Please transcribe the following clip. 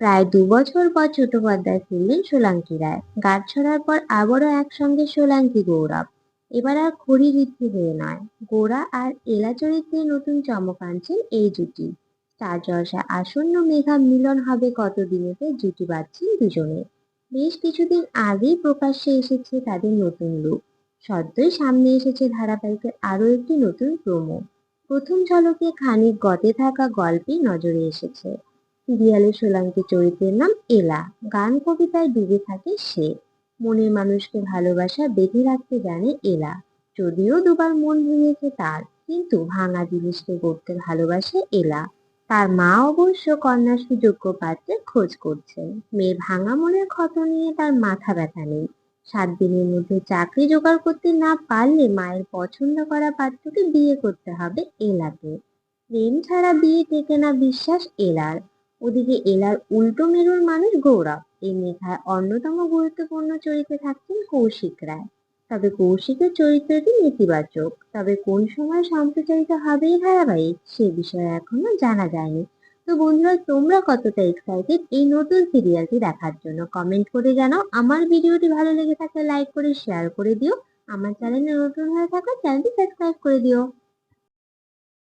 প্রায় দু বছর পর পর্দায় ফিরলেন সোলাঙ্কি রায়। গাছ ছড়ার পর আবারও একসঙ্গে সোলাঙ্কি গৌরব। এবার আর খড়ি ঋদ্ধি হয়ে নয়। গোরা আর এলা চরিত্রে নতুন চমক আনছেন এই জুটি। স্টার জলসা আসন্ন মেঘা মিলন হবে কতদিনেতে জুটি বাঁধছেন দুজনে। বেশ কিছুদিন আগেই প্রকাশ্যে এসেছে তাদের নতুন লুক সদ্যই সামনে এসেছে ধারাবাহিকের আরও একটি নতুন প্রোমো প্রথম ঝলকে খানিক গতে থাকা গল্পে নজরে এসেছে। সিরিয়ালে সোলাঙ্কি চরিত্রের নাম এলা। গান কবিতায় ডুবে থাকে সে। মনের মানুষকে ভালোবাসা বেঁধে রাখতে জানে এলা। যদিও দুবার মন ভেঙেছে তার, কিন্তু ভাঙা জিনিসকে গড়তে ভালোবাসে এলা। তার মা অবশ্য কন্যা সুযোগ্য পাত্রের খোঁজ করছেন। মেয়ের ভাঙা মনের ক্ষত নিয়ে তার মাথা ব্যথা নেই। সাত দিনের মধ্যে চাকরি জোগাড় করতে না পারলে মায়ের পছন্দ করা পাত্রকে বিয়ে করতে হবে এলাকে। প্রেম ছাড়া বিয়ে থেকে না বিশ্বাস এলার। ওদিকে এলার উল্টো মেরুর মানুষ গৌরব। এই মেঘায় অন্যতম গুরুত্বপূর্ণ চরিত্রে থাকছেন কৌশিক রায়। তবে কৌশিকের চরিত্রটি নেতিবাচক। তবে কোন সময় সম্প্রচারিত হবে এই ধারাবাহিক, সে বিষয়ে এখনও জানা যায়নি। তো বন্ধুরা, তোমরা কতটা এক্সাইটেড এই নতুন সিরিয়ালটি দেখার জন্য কমেন্ট করে জানাও। আমার ভিডিওটি ভালো লেগে থাকলে লাইক করে শেয়ার করে দিও। আমার চ্যানেলে নতুন হয়ে থাকা চ্যানেলটি সাবস্ক্রাইব করে দিও।